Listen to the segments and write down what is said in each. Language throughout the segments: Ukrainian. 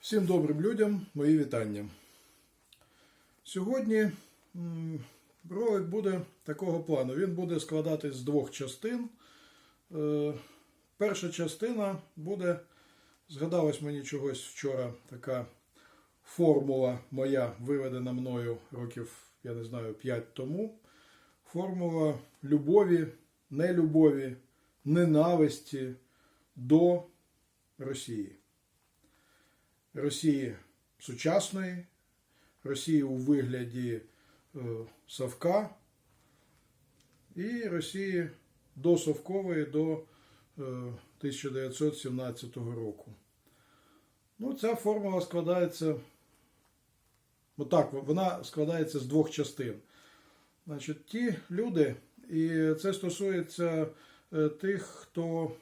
Всім добрим людям мої вітання. Сьогодні ролик буде такого плану. Він буде складатись з двох частин. Е, Перша частина буде, згадалось мені чогось вчора така формула моя, виведена мною років, я не знаю, 5 тому. Формула любові, нелюбові, ненависті до Росії. Росії сучасної, Росії у вигляді е, Савка і Росії до е, 1917 року. Ну, ця формула складається. Отак, вона складається з двох частин. Значить, ті люди, і це стосується е, тих, хто,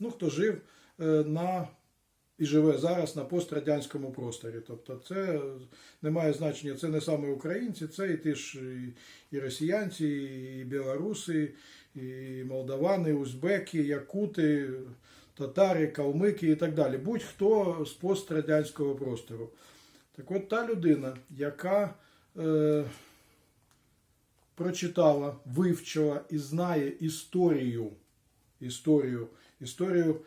ну, хто жив е, на і живе зараз на пострадянському просторі. Тобто це не має значення, це не саме українці, це і ті ж і, росіянці, і білоруси, і молдавани, узбеки, якути, татари, калмики і так далі. Будь-хто з пострадянського простору. Так от та людина, яка е, прочитала, вивчила і знає історію, історію, історію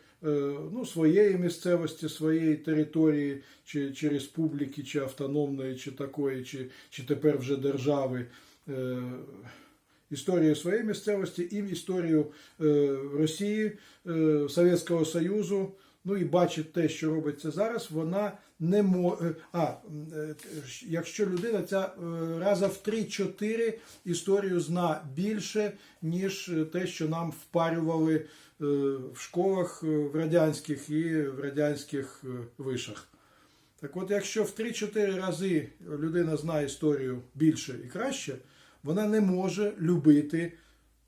ну, своєї місцевості, своєї території, чи, чи республіки, чи автономної, чи такої, чи, чи тепер вже держави. Е, Історію своєї місцевості і історію е, Росії, е, Совєтського Союзу, ну і бачить те, що робиться зараз, вона не може. А е, якщо людина ця е, раза в 3-4 історію зна більше, ніж те, що нам впарювали е, в школах е, в радянських і в радянських е, вишах. Так от, якщо в 3-4 рази людина знає історію більше і краще, вона не може любити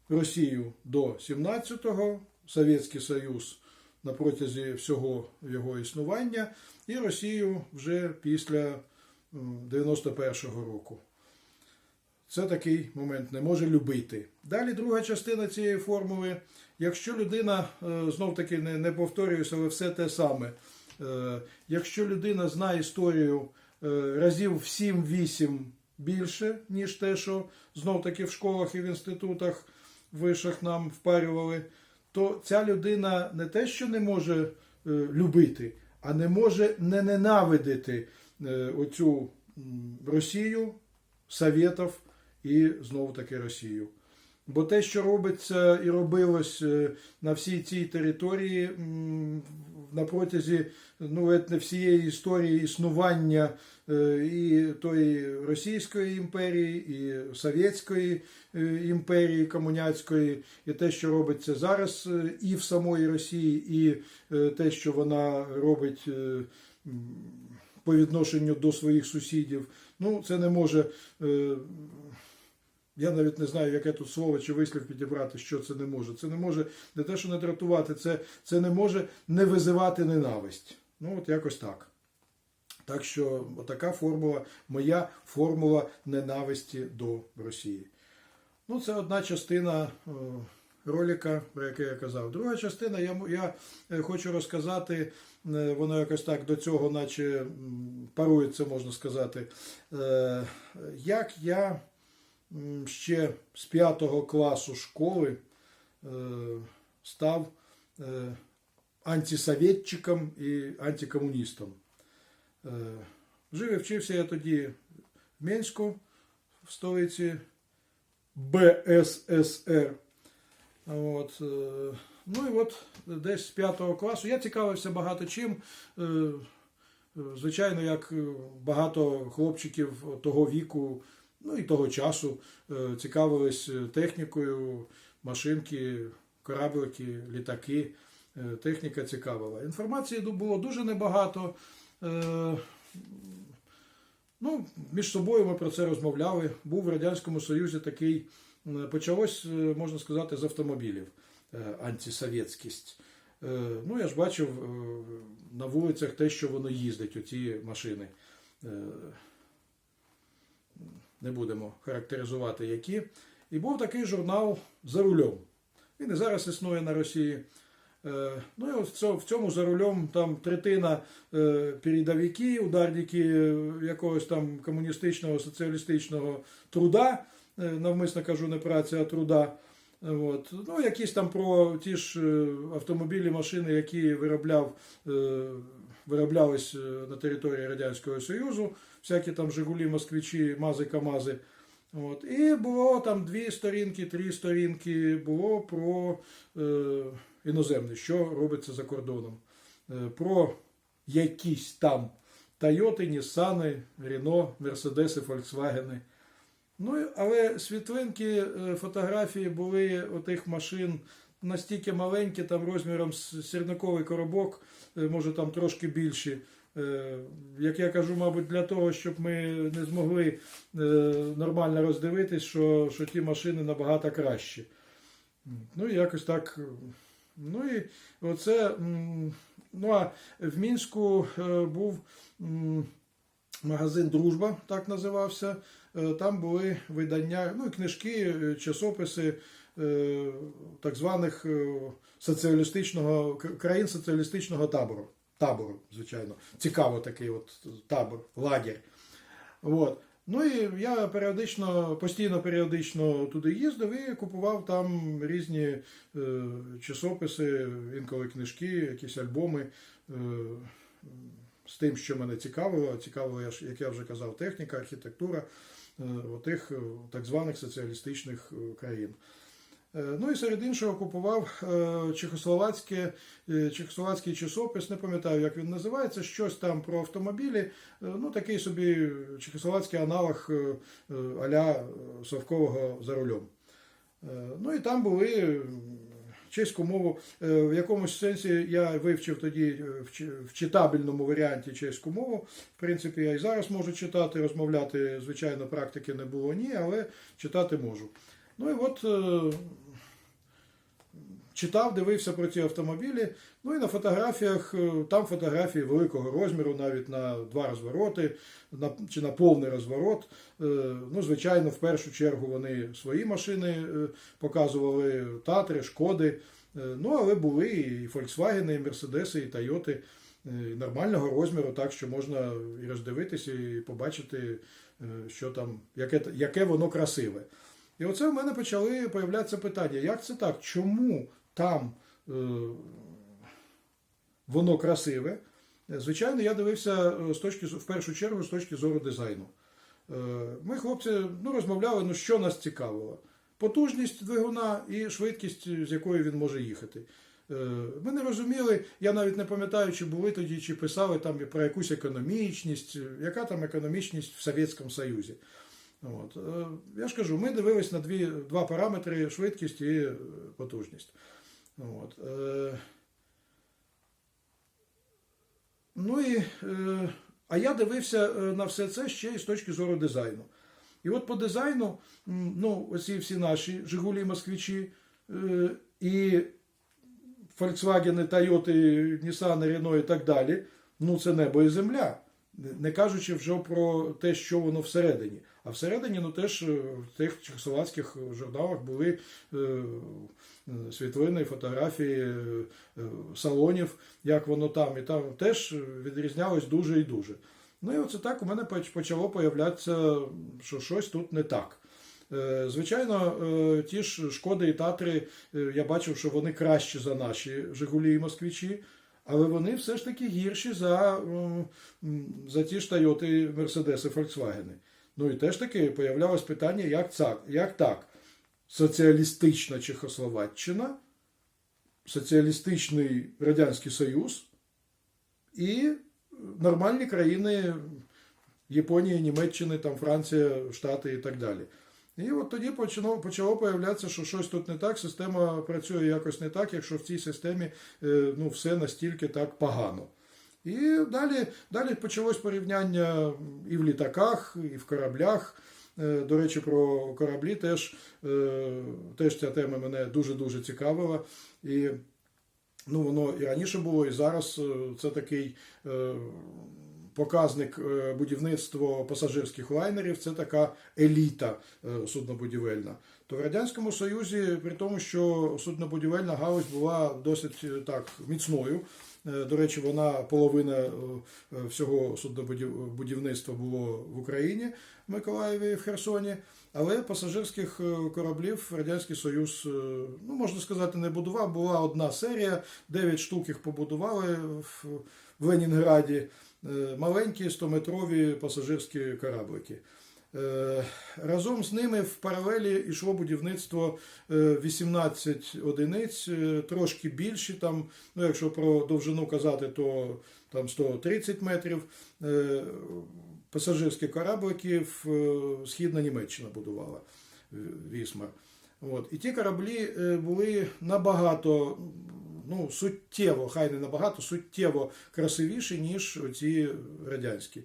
Росію до 17-го, Совєтський Союз на протязі всього його існування, і Росію вже після 91-го року. Це такий момент не може любити. Далі друга частина цієї формули. Якщо людина, знов таки не, не повторююся, але все те саме. Е, Якщо людина знає історію е, разів в 7-8 більше, ніж те, що знов таки в школах і в інститутах вишах нам впарювали, то ця людина не те, що не може е, любити, а не може не ненавидити е, оцю Росію, Совєтів і знову таки Росію. Бо те, що робиться і робилось е, на всій цій території на протязі ну, всієї історії існування е, і тої Російської імперії, і Совєтської е, імперії комуняцької, і те, що робиться зараз і в самої Росії, і те, що вона робить. По відношенню до своїх сусідів, ну це не може я навіть не знаю, яке тут слово чи вислів підібрати, що це не може. Це не може не те, що не дратувати, це, це не може не визивати ненависть. Ну, от якось так. Так що така формула, моя формула ненависті до Росії. Ну, це одна частина е, ролика, про який я казав. Друга частина, я, я е, хочу розказати, е, воно якось так до цього, наче парується, можна сказати, як я ще з п'ятого класу школи е, став е, антисоветчиком і антикомуністом. Е, Жив і вчився я тоді в Мінську, в столиці БССР. От, ну і от десь з п'ятого класу я цікавився багато чим. Звичайно, як багато хлопчиків того віку, ну і того часу е, цікавились технікою, машинки, кораблики, літаки. Е, Техніка цікавила. Інформації було дуже небагато. Е, Ну, між собою ми про це розмовляли. Був в Радянському Союзі такий, е, почалось, е, можна сказати, з автомобілів е, антисовєтськість. Е, Ну, я ж бачив е, на вулицях те, що воно їздить, оці машини. Не будемо характеризувати які. І був такий журнал за рулем. Він і зараз існує на Росії. Е, Ну і в цьому, за рулем там третина е, передовики, ударники е, якогось там комуністичного, соціалістичного труда, навмисно кажу не праці, а труда. От. Ну, якісь там про ті ж автомобілі, машини, які виробляв, вироблялись е, на території Радянського Союзу, всякі там Жигулі, Москвичі, Мази, Камази. От. І було там дві сторінки, три сторінки було про е, іноземне, що робиться за кордоном. Е, про якісь там Тойоти, Ніссани, Рено, Мерседеси, Фольксвагени. Ну, але світлинки, е, фотографії були отих машин настільки маленькі, там розміром сірниковий коробок, е, може там трошки більші. Е, Як я кажу, мабуть, для того, щоб ми не змогли е, нормально роздивитись, що, що ті машини набагато кращі. Ну і якось так. Ну і оце. Ну а в Мінську був магазин Дружба, так називався. Е, Там були видання, ну і книжки, е, часописи е, так званих соціалістичного країн соціалістичного табору. Табору, звичайно. Цікаво такий от табор, лагерь. От. Ну і я періодично, постійно періодично туди їздив і купував там різні часописи, інколи книжки, якісь альбоми з тим, що мене цікавило. Цікавило, як я вже казав, техніка, архітектура е, отих е, так званих соціалістичних е, країн. Ну і серед іншого купував чехословацьке, чехословацький часопис, не пам'ятаю, як він називається, щось там про автомобілі. Ну, такий собі чехословацький аналог аля Совкового за рулем. Ну і там були чеську мову. Е, В якомусь сенсі я вивчив тоді е, в читабельному варіанті чеську мову. В принципі, я і зараз можу читати, розмовляти, звичайно, практики не було ні, але читати можу. Ну і от е, читав, дивився про ці автомобілі. Ну і на фотографіях, е, там фотографії великого розміру, навіть на два розвороти, на, чи на повний розворот. Е, Ну, звичайно, в першу чергу вони свої машини е, показували, Татри, Шкоди. Ну, але були і Volkswagen, і Мерседеси, і Тойоти нормального розміру, так що можна і роздивитися, і побачити, що там, яке, яке воно красиве. І оце в мене почали появлятися питання: як це так? Чому там е, воно красиве? Звичайно, я дивився е, з точки в першу чергу з точки зору дизайну. Е, Ми, хлопці, ну, розмовляли, ну що нас цікавило? Потужність двигуна і швидкість, з якою він може їхати. Ми не розуміли, я навіть не пам'ятаю, чи були тоді, чи писали там про якусь економічність, яка там економічність в Совєтському Союзі. От. Я ж кажу, ми дивились на дві, два параметри швидкість і потужність. От. Ну і, е, а я дивився е, на все це ще й з точки зору дизайну. І от по дизайну, ну, оці всі наші Жигулі, Москвичі е, і Volkswagen, Toyota, Nissan, Renault і так далі, ну це небо і земля. Не кажучи вже про те, що воно всередині. А всередині, ну теж е, в тих чехословацьких журналах були е, світлини, фотографії е, салонів, як воно там, і там теж відрізнялось дуже і дуже. Ну і оце так у мене почало появлятися, що щось тут не так. Звичайно, ті ж шкоди і татри, я бачив, що вони кращі за наші Жигулі і Москвичі, але вони все ж таки гірші за, за ті ж Тойоти, Мерседеси, Фольксвагени. Ну і теж таки появлялось питання, як, це, як так? Соціалістична Чехословаччина, соціалістичний Радянський Союз і нормальні країни Японії, Німеччини, там Франція, Штати і так далі. І от тоді почало, почало появлятися, що щось тут не так, система працює якось не так, якщо в цій системі е, ну, все настільки так погано. І далі, далі почалось порівняння і в літаках, і в кораблях. Е, До речі, про кораблі теж, е, теж ця тема мене дуже-дуже цікавила. І ну, воно і раніше було, і зараз е, це такий показник будівництва пасажирських лайнерів це така еліта суднобудівельна. То в Радянському Союзі, при тому, що суднобудівельна галузь була досить так міцною. Е, До речі, вона половина е, е, всього суднобудівництва було в Україні, в Миколаєві і в Херсоні. Але пасажирських кораблів Радянський Союз, ну можна сказати, не будував. Була одна серія, 9 штук їх побудували в Ленінграді. Маленькі 100-метрові пасажирські кораблики. Е, Разом з ними в паралелі йшло будівництво е, 18 одиниць, е, трошки більші. Там, ну, якщо про довжину казати, то там 130 метрів. Е, Пасажирські кораблики в е, Східна Німеччина будувала е, Вісмар. От. І ті кораблі е, були набагато, ну, суттєво, хай не набагато, суттєво красивіші, ніж ці радянські.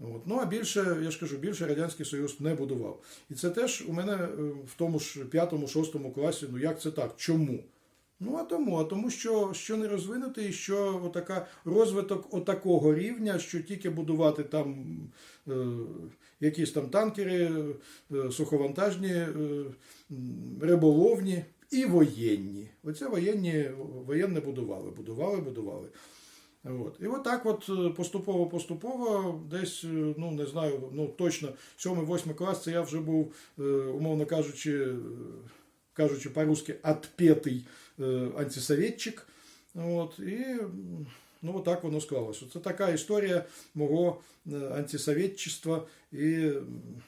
От. Ну, а більше, я ж кажу, більше Радянський Союз не будував. І це теж у мене е, в тому ж п'ятому-шостому класі, ну як це так? Чому? Ну, а тому, а тому, що, що не розвинутий, що отака розвиток отакого рівня, що тільки будувати там е, якісь там танкери, е, суховантажні, е, риболовні і воєнні. Оце воєнні, воєнне будували, будували, будували. От. І отак от е, поступово-поступово, десь, е, ну не знаю, ну точно 7-8 клас, це я вже був, е, умовно кажучи, е, кажучи по-русски, отпетий е, антисоветчик. От, і Ну, так воно склалося. Це така історія мого е, антисовєтчества. І,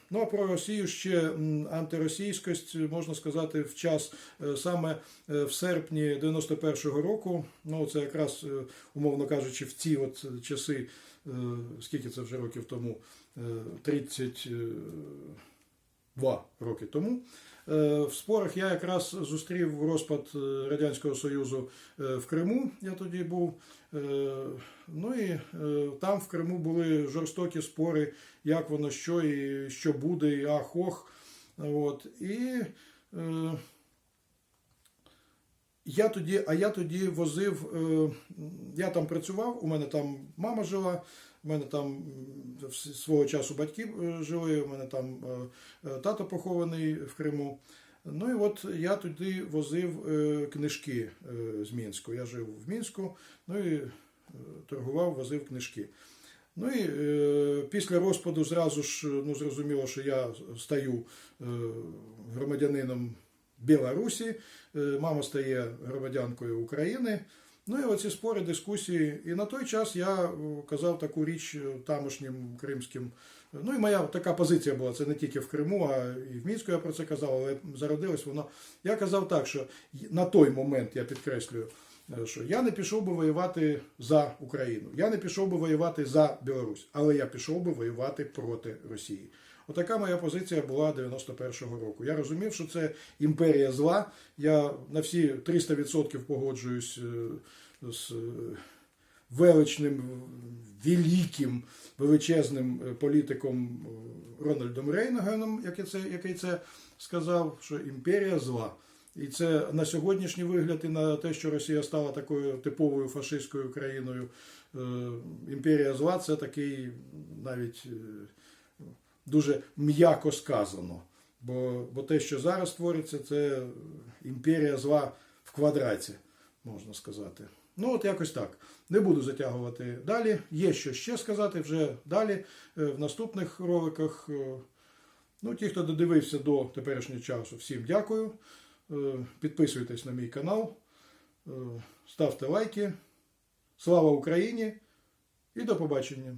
Ну, а про Росію ще антиросійськость, можна сказати, в час е, саме е, в серпні 91-го року. Ну, це якраз, умовно кажучи, в ці от часи, скільки це вже років тому, 30 два роки тому. Е, в спорах я якраз зустрів розпад е, Радянського Союзу е, в Криму. Я тоді був. Ну і там в Криму були жорстокі спори, як воно що, і що буде, і ах-ох. От. І я тоді, а я тоді возив, я там працював, у мене там мама жила, у мене там свого часу батьки е, жили, у мене там е, е, тато похований в Криму. Ну і от я тоді возив книжки з Мінську. Я жив в Мінську, ну і торгував, возив книжки. Ну і після розпаду зразу ж ну, зрозуміло, що я стаю громадянином Білорусі, мама стає громадянкою України. Ну і оці спори, дискусії. І на той час я е, казав таку річ е, тамошнім кримським. Ну і моя така позиція була, це не тільки в Криму, а і в Мінську я про це казав, але зародилось воно. Я казав так, що на той момент я підкреслюю, е, що я не пішов би воювати за Україну, я не пішов би воювати за Білорусь, але я пішов би воювати проти Росії. Отака моя позиція була 91-го року. Я розумів, що це імперія зла. Я на всі 300% погоджуюсь е, з е, величним, великим, величезним е, політиком Рональдом Рейнганом, який це, який це сказав, що імперія зла. І це на сьогоднішній вигляд, і на те, що Росія стала такою типовою фашистською країною. Імперія зла це такий навіть дуже м'яко сказано. Бо, бо те, що зараз твориться, це імперія зла в квадраті, можна сказати. Ну, от якось так. Не буду затягувати далі. Є що ще сказати вже далі, е, в наступних роликах. Е, Ну, ті, хто додивився до теперішнього часу, всім дякую. Е, Підписуйтесь на мій канал, ставте лайки. Слава Україні і до побачення!